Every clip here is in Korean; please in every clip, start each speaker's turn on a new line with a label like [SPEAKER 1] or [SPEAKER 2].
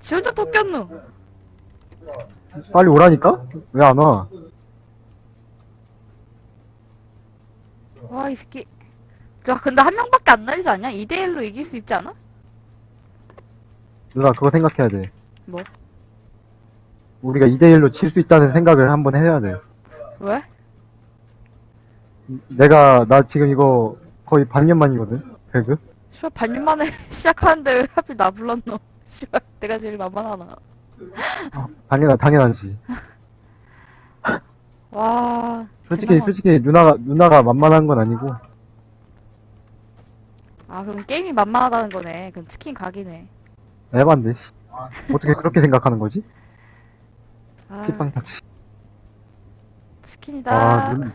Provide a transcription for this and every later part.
[SPEAKER 1] 지 혼자 토꼈노.
[SPEAKER 2] 빨리 오라니까? 왜 안 와?
[SPEAKER 1] 와, 이 새끼. 저, 근데 한 명밖에 안 날리지 않냐? 2대1로 이길 수 있지 않아?
[SPEAKER 2] 누나 그거 생각해야 돼.
[SPEAKER 1] 뭐?
[SPEAKER 2] 우리가 2대1로 칠 수 있다는 생각을 한번 해야 돼.
[SPEAKER 1] 왜?
[SPEAKER 2] 내가, 나 지금 이거 거의 반년 만이거든? 배그?
[SPEAKER 1] 씨발, 반년 만에 시작하는데 왜 하필 나 불렀노? 씨발, 내가 제일 만만하나.
[SPEAKER 2] 당연하, 당연하지.
[SPEAKER 1] 와.
[SPEAKER 2] 솔직히,
[SPEAKER 1] 대단하다.
[SPEAKER 2] 솔직히 누나가, 누나가 만만한 건 아니고.
[SPEAKER 1] 아, 그럼 게임이 만만하다는 거네. 그럼 치킨 각이네.
[SPEAKER 2] 에반데, 씨. 어떻게 그렇게 생각하는 거지?
[SPEAKER 1] 아,
[SPEAKER 2] 킥상타치.
[SPEAKER 1] 치킨이다.
[SPEAKER 2] 아, 누,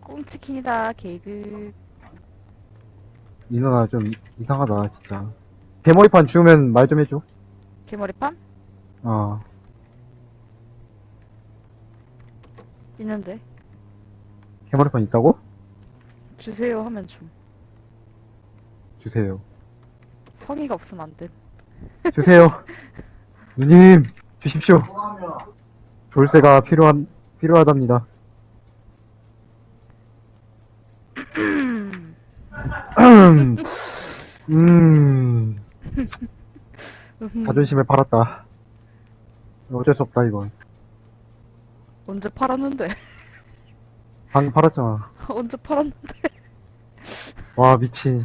[SPEAKER 1] 꽁치킨이다. 개그.
[SPEAKER 2] 이 누나 좀 이- 이상하다, 진짜. 대머리판 주우면 말 좀 해줘.
[SPEAKER 1] 개머리판?
[SPEAKER 2] 어.
[SPEAKER 1] 있는데.
[SPEAKER 2] 대머리판 있다고?
[SPEAKER 1] 주세요 하면 줌.
[SPEAKER 2] 주세요.
[SPEAKER 1] 성의가 없으면 안 돼.
[SPEAKER 2] 주세요. 누님, 주십시오. 졸세가 필요한, 필요하답니다. 음, 자존심을 팔았다. 어쩔 수 없다, 이건.
[SPEAKER 1] 언제 팔았는데?
[SPEAKER 2] 방금 팔았잖아.
[SPEAKER 1] 언제 팔았는데?
[SPEAKER 2] 와, 미친.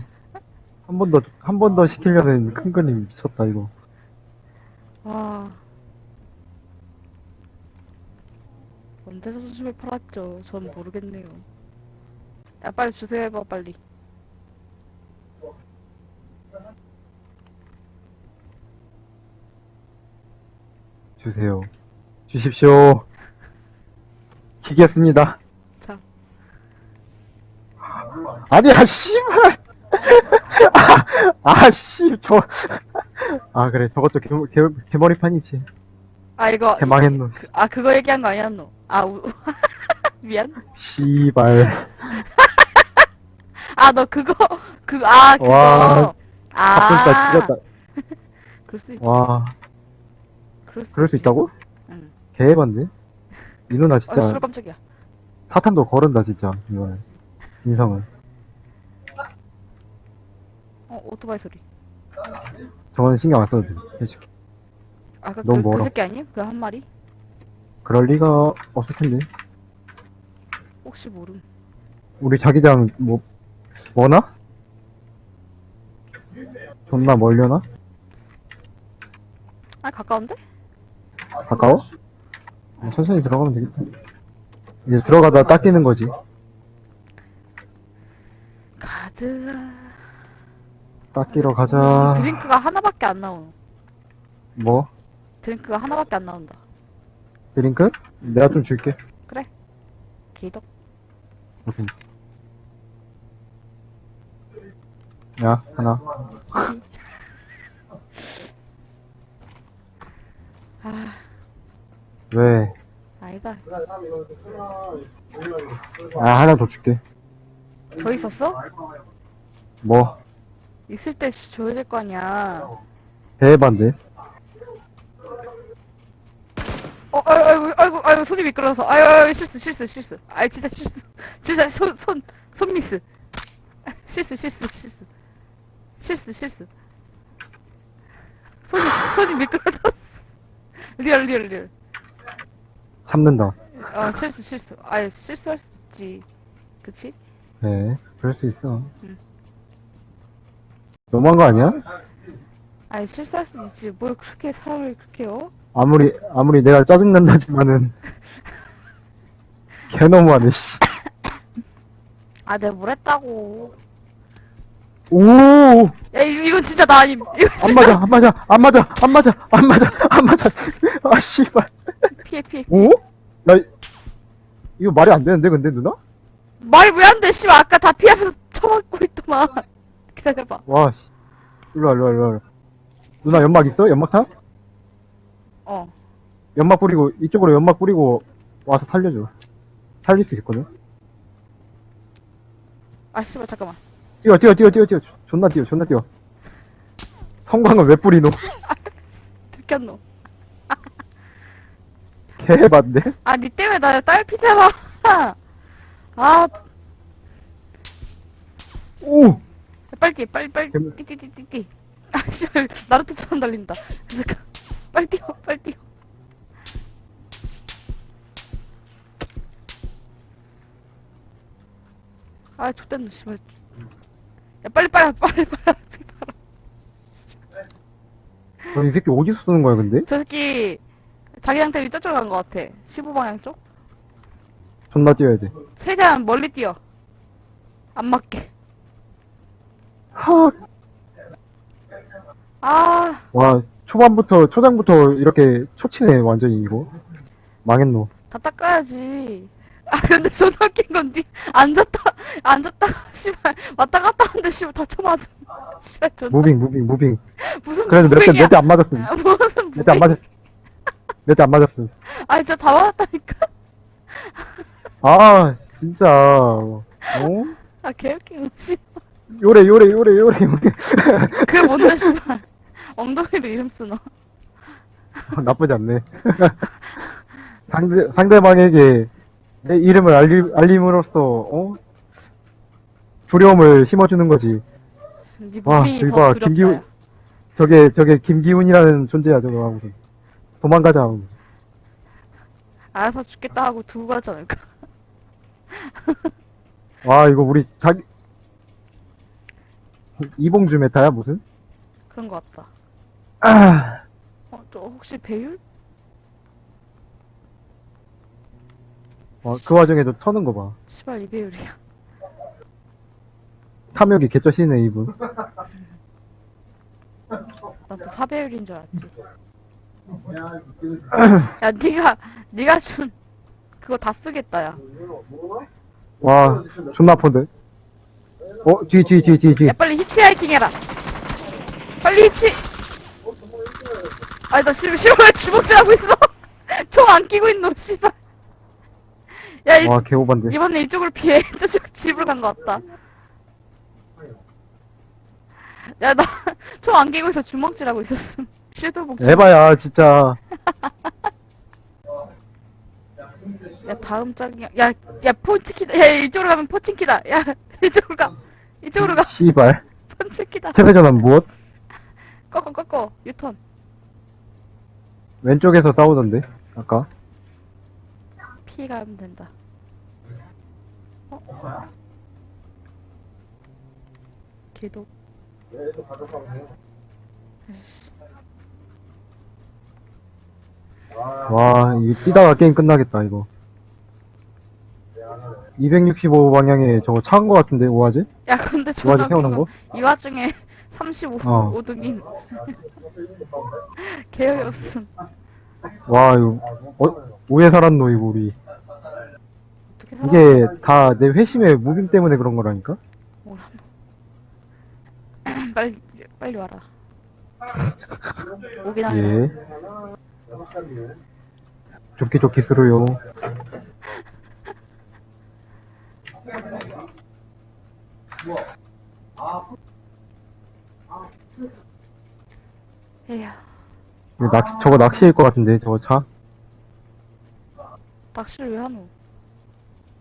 [SPEAKER 2] 한 번 더, 한 번 더 시키려는 큰 그림 미쳤다, 이거.
[SPEAKER 1] 와. 언제 자존심을 팔았죠? 전 모르겠네요. 야, 빨리 주세요 해봐, 빨리.
[SPEAKER 2] 주세요. 주십시오. 키겠습니다.
[SPEAKER 1] 자.
[SPEAKER 2] 아니야, 씨발! 아, 아, 씨, 저. 아, 그래, 저것도 개, 개, 개머리판이지.
[SPEAKER 1] 아, 이거.
[SPEAKER 2] 개망했노.
[SPEAKER 1] 그, 아, 그거 얘기한 거 아니었노? 아, 우, 미안.
[SPEAKER 2] 씨발.
[SPEAKER 1] 아, 너 그거, 그, 아, 그거.
[SPEAKER 2] 와,
[SPEAKER 1] 아.
[SPEAKER 2] 가끔다 찢었다.
[SPEAKER 1] 그럴 수 있지.
[SPEAKER 2] 와,
[SPEAKER 1] 그럴 수,
[SPEAKER 2] 그럴 수
[SPEAKER 1] 있지.
[SPEAKER 2] 있다고?
[SPEAKER 1] 응.
[SPEAKER 2] 개해반데? 이 누나
[SPEAKER 1] 어,
[SPEAKER 2] 진짜
[SPEAKER 1] 술 깜짝이야.
[SPEAKER 2] 사탄도 거른다, 진짜. 이거는. 인성은.
[SPEAKER 1] 어, 오토바이 소리.
[SPEAKER 2] 저거는 신경 안 써도 돼. 솔직히.
[SPEAKER 1] 아, 그,
[SPEAKER 2] 너무
[SPEAKER 1] 그, 그
[SPEAKER 2] 멀어.
[SPEAKER 1] 새끼 아님? 그 한 마리?
[SPEAKER 2] 그럴 리가 없을 텐데.
[SPEAKER 1] 혹시 모름.
[SPEAKER 2] 우리 자기장, 뭐, 뭐나? 존나 멀려나?
[SPEAKER 1] 아, 가까운데?
[SPEAKER 2] 가까워? 어, 천천히 들어가면 되겠다. 이제 들어가다 닦이는 거지.
[SPEAKER 1] 가자.
[SPEAKER 2] 닦이러 가자.
[SPEAKER 1] 드링크가 하나밖에 안 나오노.
[SPEAKER 2] 뭐?
[SPEAKER 1] 드링크가 하나밖에 안 나온다.
[SPEAKER 2] 드링크? 내가 좀 줄게.
[SPEAKER 1] 기덕.
[SPEAKER 2] 오케이. 야, 하나.
[SPEAKER 1] 아,
[SPEAKER 2] 왜?
[SPEAKER 1] 아니다.
[SPEAKER 2] 아, 하나 더 줄게.
[SPEAKER 1] 더 있었어?
[SPEAKER 2] 뭐?
[SPEAKER 1] 있을 때 씨, 줘야 될 거 아니야.
[SPEAKER 2] 대반데?
[SPEAKER 1] 어, 아이고, 아이고, 아이고, 아이고, 손이 미끄러워서. 아유, 아유, 실수, 실수, 실수. 아이, 진짜 실수. 진짜 손, 손, 손 미스. 실수, 실수, 실수. 실수, 실수. 손이, 손이 미끄러졌어. 리얼, 리얼, 리얼.
[SPEAKER 2] 참는다.
[SPEAKER 1] 어, 실수, 실수. 아유, 실수할 수 있지. 그치?
[SPEAKER 2] 네, 그럴 수 있어.
[SPEAKER 1] 응.
[SPEAKER 2] 너무한 거 아니야?
[SPEAKER 1] 아니, 실수할 수 있지. 뭘 그렇게 사람을 그렇게, 어?
[SPEAKER 2] 아무리, 아무리 내가 짜증 난다지만은. 개 너무하네, 씨.
[SPEAKER 1] 아, 내가 뭘 했다고.
[SPEAKER 2] 오!
[SPEAKER 1] 야, 이- 이건 진짜 나 아님. 이거
[SPEAKER 2] 안
[SPEAKER 1] 진짜.
[SPEAKER 2] 맞아, 안 맞아, 안 맞아, 안 맞아, 안 맞아, 안 맞아. 아, 씨발.
[SPEAKER 1] 피해, 피해.
[SPEAKER 2] 오? 나, 이거 말이 안 되는데, 근데, 누나?
[SPEAKER 1] 말왜안 돼, 씨발. 아까 다 피하면서 쳐맞고 있더만. 기다려봐.
[SPEAKER 2] 와, 씨. 일로와, 일로와, 일로와. 누나 연막 있어? 연막탄?
[SPEAKER 1] 어.
[SPEAKER 2] 연막 뿌리고, 이쪽으로 연막 뿌리고 와서 살려줘. 살릴 수 있거든?
[SPEAKER 1] 아, 씨발, 잠깐만.
[SPEAKER 2] 뛰어, 뛰어, 뛰어, 뛰어, 뛰어. 존나 뛰어, 존나 뛰어. 성광은 왜 뿌리노?
[SPEAKER 1] 시켰노?
[SPEAKER 2] 개 맞네?
[SPEAKER 1] 아, 니 때문에 나 딸피잖아. 아,
[SPEAKER 2] 오!
[SPEAKER 1] 빨리 뛰, 빨리, 빨리,
[SPEAKER 2] 개-
[SPEAKER 1] 뛰, 뛰, 뛰, 뛰, 뛰. 아, 씨발, 나루토처럼 달린다. 잠깐, 빨리 뛰어, 빨리 뛰어. 아, 좆됐노, 씨발. 야, 빨리, 빨리, 빨리, 빨리.
[SPEAKER 2] 그럼 이 새끼 어디서 쓰는 거야, 근데?
[SPEAKER 1] 저 새끼, 자기한테 저쪽으로 간 것 같아. 15방향 쪽?
[SPEAKER 2] 존나 뛰어야 돼.
[SPEAKER 1] 최대한 멀리 뛰어. 안 맞게.
[SPEAKER 2] 하!
[SPEAKER 1] 아,
[SPEAKER 2] 와, 초반부터, 초장부터 이렇게 초치네, 완전히 이거. 망했노.
[SPEAKER 1] 다 닦아야지. 아, 근데 존나 웃긴 건, 니, 앉았다, 앉았다, 씨발, 왔다 갔다 하는데, 씨발, 다 쳐맞음. 씨발, 존나.
[SPEAKER 2] 무빙, 무빙, 무빙.
[SPEAKER 1] 무슨
[SPEAKER 2] 그래도 몇 대,
[SPEAKER 1] 무빙이야.
[SPEAKER 2] 몇대 안 맞았음.
[SPEAKER 1] 아, 무슨
[SPEAKER 2] 몇 대 안
[SPEAKER 1] 무빙.
[SPEAKER 2] 맞았음. 몇 대 안 맞았음.
[SPEAKER 1] 아, 진짜 다 맞았다니까.
[SPEAKER 2] 아, 진짜. 어?
[SPEAKER 1] 아, 개웃긴 씨.
[SPEAKER 2] 요래, 요래, 요래, 요래, 요래.
[SPEAKER 1] 그게 뭔데, 씨발. 엉덩이로 이름 쓰나?
[SPEAKER 2] 나쁘지 않네. 상대, 상대방에게 내 이름을 알리, 알림으로써, 어? 두려움을 심어주는 거지.
[SPEAKER 1] 네
[SPEAKER 2] 와, 저기
[SPEAKER 1] 더
[SPEAKER 2] 봐,
[SPEAKER 1] 두렵다.
[SPEAKER 2] 김기훈.
[SPEAKER 1] 야.
[SPEAKER 2] 저게, 저게 김기훈이라는 존재야, 저거 하고. 도망가자. 하고.
[SPEAKER 1] 알아서 죽겠다 하고 두고 가지 않을까?
[SPEAKER 2] 와, 이거 우리 자기, 이봉주 메타야, 무슨?
[SPEAKER 1] 그런 것 같다.
[SPEAKER 2] 아,
[SPEAKER 1] 어, 저 혹시 배율?
[SPEAKER 2] 와, 그 와중에도 터는 거 봐.
[SPEAKER 1] 씨발, 이 배율이야.
[SPEAKER 2] 탐욕이 개쩌시네, 이분.
[SPEAKER 1] 나도 4배율인 줄 알았지. 야, 니가, 니가 준, 그거 다 쓰겠다, 야.
[SPEAKER 2] 와, 존나 아픈데? 어, 뒤, 뒤, 뒤, 뒤, 뒤.
[SPEAKER 1] 야, 빨리 히치하이킹 해라. 빨리 히치! 아니, 나 지금 시험에 주먹질하고 있어. 총 안 끼고 있노, 씨발. 야, 이,
[SPEAKER 2] 와, 개오반데.
[SPEAKER 1] 이번에 이쪽으로 피해. 저쪽 집으로 간 것 같다. 야, 나 총 안 끼고 있어. 주먹질하고 있었음. 섀도우 복지.
[SPEAKER 2] 에바야, 진짜.
[SPEAKER 1] 야, 다음 짝이야. 야, 야, 폰치키다. 야, 이쪽으로 가면 포친키다. 야, 이쪽으로 가. 이쪽으로 가.
[SPEAKER 2] 씨발.
[SPEAKER 1] 폰치키다.
[SPEAKER 2] 체세전환 무엇?
[SPEAKER 1] 꺾어, 꺾어. 유턴.
[SPEAKER 2] 왼쪽에서 싸우던데, 아까.
[SPEAKER 1] 피해가면 된다. 어? 걔도. 아이씨.
[SPEAKER 2] 와, 이거 뛰다가 게임 끝나겠다, 이거. 265 방향에 저거 차은 거 같은데, 오아지?
[SPEAKER 1] 야, 근데
[SPEAKER 2] 오아지
[SPEAKER 1] 존나 웃긴
[SPEAKER 2] 거?
[SPEAKER 1] 거. 이 와중에 35,
[SPEAKER 2] 어.
[SPEAKER 1] 5등인. 개혁이 없음.
[SPEAKER 2] 와, 이거, 어, 오해 살았노, 이거, 우리.
[SPEAKER 1] 어떻게 살아?
[SPEAKER 2] 이게 다 내 회심의 무빙 때문에 그런 거라니까?
[SPEAKER 1] 뭐라노? 빨리, 빨리 와라. 오긴 하네.
[SPEAKER 2] 예. 좋게 좋게 쓰루요.
[SPEAKER 1] 에휴,
[SPEAKER 2] 이거 낚시, 저거 낚시일 것 같은데, 저거 차?
[SPEAKER 1] 낚시를 왜 하노?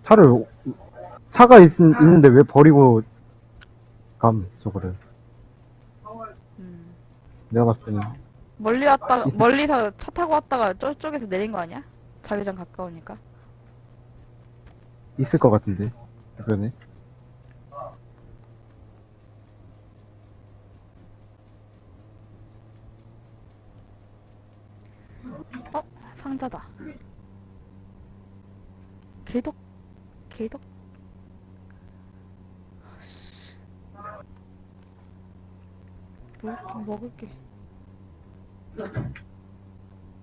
[SPEAKER 2] 차를, 차가 있, 있는데 왜 버리고 감, 저거를.
[SPEAKER 1] 음.
[SPEAKER 2] 내가 봤을 때는.
[SPEAKER 1] 멀리 왔다가,
[SPEAKER 2] 있을-
[SPEAKER 1] 멀리서 차 타고 왔다가 저쪽에서 내린 거 아니야? 자기장 가까우니까.
[SPEAKER 2] 있을 것 같은데, 주변에.
[SPEAKER 1] 어? 상자다. 개독? 개독? 아씨. 뭘좀 먹을게.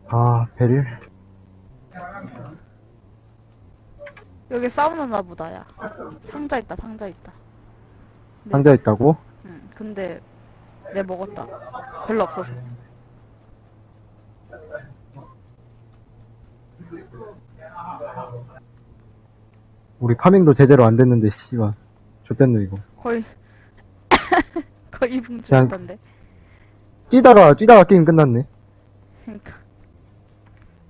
[SPEAKER 2] 아, 베릴.
[SPEAKER 1] 여기 싸우는나 보다, 야. 상자 있다, 상자 있다. 네.
[SPEAKER 2] 상자 있다고?
[SPEAKER 1] 응, 근데 내 먹었다. 별로 없어서.
[SPEAKER 2] 우리 파밍도 제대로 안 됐는데, 씨발. 좋댔네, 이거.
[SPEAKER 1] 거의 거의
[SPEAKER 2] 그냥-
[SPEAKER 1] 붕주였던데.
[SPEAKER 2] 뛰다가, 뛰다가 게임 끝났네.
[SPEAKER 1] 그니까.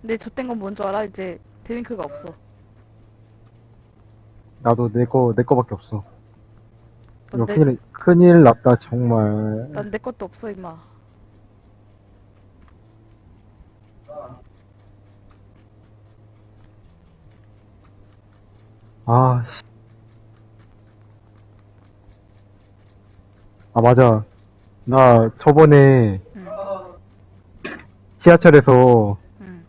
[SPEAKER 1] 근데 좆된 건 뭔 줄 알아? 이제 드링크가 없어.
[SPEAKER 2] 나도 내 거, 내 거밖에 없어. 이거
[SPEAKER 1] 넌 내,
[SPEAKER 2] 큰일, 큰일 났다, 정말.
[SPEAKER 1] 난내 것도 없어, 임마.
[SPEAKER 2] 아, 씨. 아, 맞아. 나 저번에
[SPEAKER 1] 응.
[SPEAKER 2] 지하철에서
[SPEAKER 1] 응,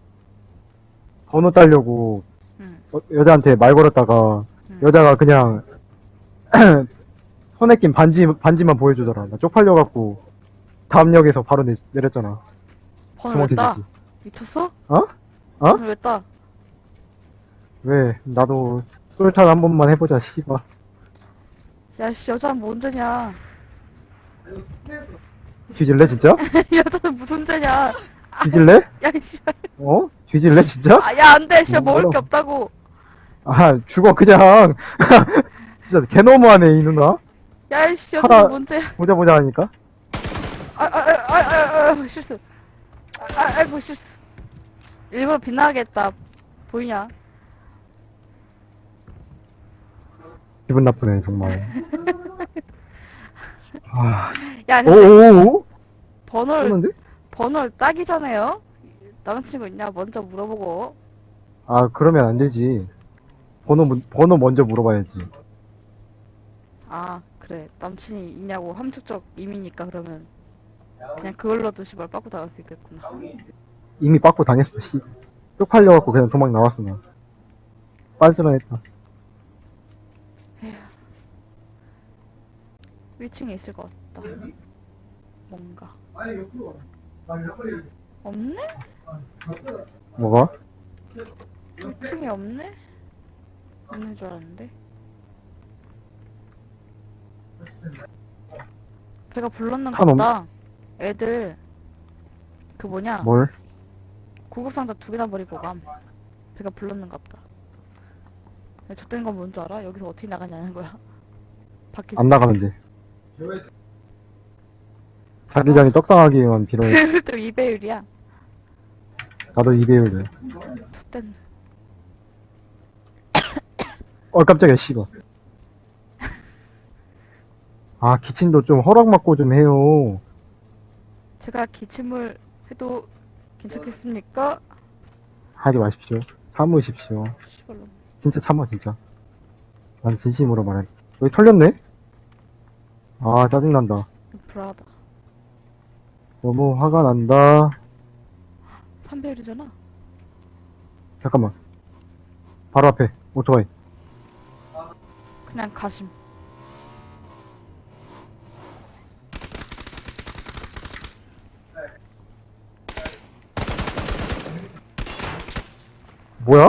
[SPEAKER 2] 번호 따려고
[SPEAKER 1] 응,
[SPEAKER 2] 어, 여자한테 말 걸었다가
[SPEAKER 1] 응.
[SPEAKER 2] 여자가 그냥 손에 낀 반지, 반지만 보여주더라. 나 쪽팔려갖고 다음 역에서 바로 내, 내렸잖아.
[SPEAKER 1] 번호 왜 따?
[SPEAKER 2] 정확히
[SPEAKER 1] 미쳤어?
[SPEAKER 2] 어? 어?
[SPEAKER 1] 번호 왜 따?
[SPEAKER 2] 왜? 나도 솔탄 한 번만 해보자, 씨발.
[SPEAKER 1] 야, 씨, 여자는 뭔 죄냐.
[SPEAKER 2] 뒤질래, 진짜?
[SPEAKER 1] 여자는 무슨 죄냐.
[SPEAKER 2] 뒤질래?
[SPEAKER 1] 야, 씨발.
[SPEAKER 2] 어? 뒤질래, 진짜?
[SPEAKER 1] 아, 야, 안 돼. 씨,
[SPEAKER 2] 뭐,
[SPEAKER 1] 먹을. 게 없다고.
[SPEAKER 2] 아, 죽어, 그냥. 진짜 개너무하네, 이 누나.
[SPEAKER 1] 야, 이씨, 여자는 뭔 죄야.
[SPEAKER 2] 보자, 보자 하니까.
[SPEAKER 1] 아, 아, 아, 아, 아, 아, 실수. 아, 아, 아이고, 실수. 일부러 빛나겠다. 보이냐?
[SPEAKER 2] 기분 나쁘네, 정말. 아,
[SPEAKER 1] 야, 근데
[SPEAKER 2] 오오오?
[SPEAKER 1] 번호를,
[SPEAKER 2] 쏘는데?
[SPEAKER 1] 번호를 따기 전에요? 남자친구 있냐? 먼저 물어보고.
[SPEAKER 2] 아, 그러면 안 되지. 번호, 문- 번호 먼저 물어봐야지.
[SPEAKER 1] 아, 그래. 남친이 있냐고 함축적 임이니까 그러면. 그냥 그걸로도 씨발 빠꾸 당할 수 있겠구나.
[SPEAKER 2] 이미 빠꾸 당했어, 씨. 쪽팔려갖고 그냥 도망 나왔어, 나. 빤스런 했다.
[SPEAKER 1] 1층에 있을 것 같다. 뭔가. 없네?
[SPEAKER 2] 뭐가?
[SPEAKER 1] 1층에 없네? 없는 줄 알았는데. 배가 불렀는가
[SPEAKER 2] 한 없-
[SPEAKER 1] 보다. 애들 그 뭐냐
[SPEAKER 2] 뭘?
[SPEAKER 1] 구급상자 두 개나 버리고 감. 배가 불렀는가 보다. 좆된 건 뭔 줄 알아? 여기서 어떻게 나가냐는 거야. 밖에
[SPEAKER 2] 안 나가는데. 자기장이 떡상하기만 빌어야
[SPEAKER 1] 또 2배율이야.
[SPEAKER 2] 나도 2배율 돼.
[SPEAKER 1] 좆된.
[SPEAKER 2] 어, 깜짝이야, 씨발. 아, 기침도 좀 허락 받고 좀 해요.
[SPEAKER 1] 제가 기침을 해도 괜찮겠습니까?
[SPEAKER 2] 하지 마십시오. 참으십시오.
[SPEAKER 1] 씨발로.
[SPEAKER 2] 진짜 참아, 진짜. 난 진심으로 말해. 여기 털렸네? 아, 짜증난다.
[SPEAKER 1] 불안하다.
[SPEAKER 2] 너무 화가 난다.
[SPEAKER 1] 3배율이잖아.
[SPEAKER 2] 잠깐만. 바로 앞에, 오토바이.
[SPEAKER 1] 그냥 가심.
[SPEAKER 2] 뭐야?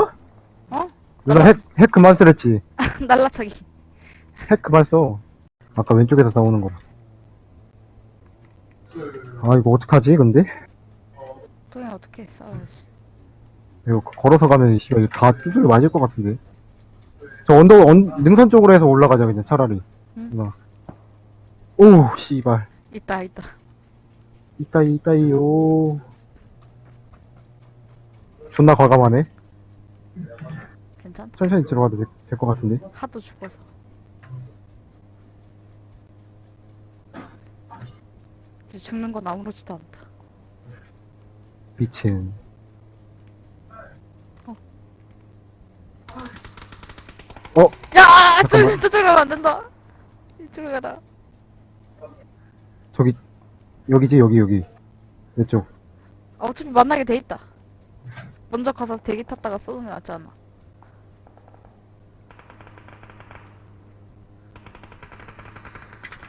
[SPEAKER 1] 어?
[SPEAKER 2] 누나 핵, 핵 그만 쓰랬지.
[SPEAKER 1] 날라차기.
[SPEAKER 2] 핵 그만 써. 아까 왼쪽에서 싸우는 거. 아, 이거 어떡하지, 근데?
[SPEAKER 1] 또해 어떻게 싸워야지.
[SPEAKER 2] 이거 걸어서 가면, 씨발, 다 두들겨 맞을 것 같은데. 저 언덕, 언, 능선 쪽으로 해서 올라가자, 그냥 차라리.
[SPEAKER 1] 응.
[SPEAKER 2] 누나. 오, 씨발.
[SPEAKER 1] 있다 있다.
[SPEAKER 2] 이따이, 이따이요. 존나 과감하네.
[SPEAKER 1] 괜찮다.
[SPEAKER 2] 천천히 들어가도 될 것 같은데.
[SPEAKER 1] 하도 죽어서. 이제 죽는 건 아무렇지도 않다.
[SPEAKER 2] 미친.
[SPEAKER 1] 야! 저,
[SPEAKER 2] 잠깐만.
[SPEAKER 1] 저쪽으로 가면 안 된다. 이쪽으로 가라.
[SPEAKER 2] 저기, 여기지, 여기, 여기. 이쪽.
[SPEAKER 1] 아, 어차피 만나게 돼 있다. 먼저 가서 대기 탔다가 쏘는 게 낫지 않아.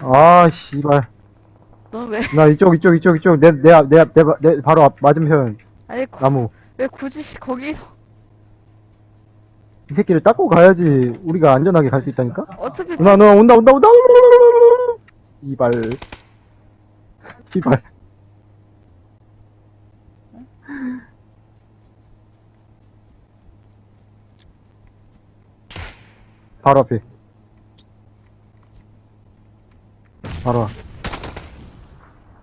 [SPEAKER 2] 아, 씨발.
[SPEAKER 1] 왜,
[SPEAKER 2] 나 이쪽, 이쪽, 이쪽, 이쪽. 내, 내, 앞- 내, 앞- 내, 바로 앞, 맞은편.
[SPEAKER 1] 아니, 구,
[SPEAKER 2] 나무.
[SPEAKER 1] 왜 굳이 씨 거기서.
[SPEAKER 2] 이 새끼를 닦고 가야지 우리가 안전하게 갈 수 있다니까?
[SPEAKER 1] 어차피
[SPEAKER 2] 누나 누나 온다 온다 온다 이발 이발 바로 앞에 바로 앞.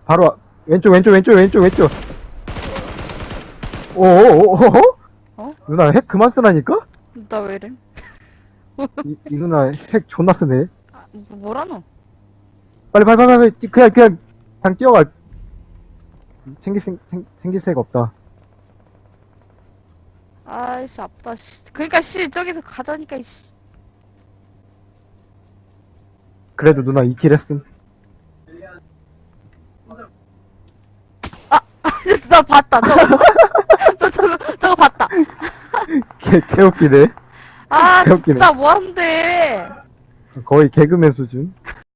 [SPEAKER 2] 바로 앞. 왼쪽 왼쪽 왼쪽 왼쪽 왼쪽 어어어어?
[SPEAKER 1] 어?
[SPEAKER 2] 누나 핵 그만 쓰라니까?
[SPEAKER 1] 나왜 이래?
[SPEAKER 2] 이, 이 누나 핵 존나 쓰네.
[SPEAKER 1] 아, 뭐, 뭐라노?
[SPEAKER 2] 빨리 빨리 빨리 빨리 뛰- 그냥 그냥 그냥 뛰어가. 챙길 생 생- 챙길 새가 없다.
[SPEAKER 1] 아이씨 아프다 씨. 그러니까 씨 저기서 가자니까 이씨.
[SPEAKER 2] 그래도 누나 2킬 했음.
[SPEAKER 1] 나 봤다 저거. 저 저거 저거 봤다.
[SPEAKER 2] 개 개웃기네.
[SPEAKER 1] 아
[SPEAKER 2] 개웃기네.
[SPEAKER 1] 진짜 뭐한데?
[SPEAKER 2] 거의 개그맨 수준.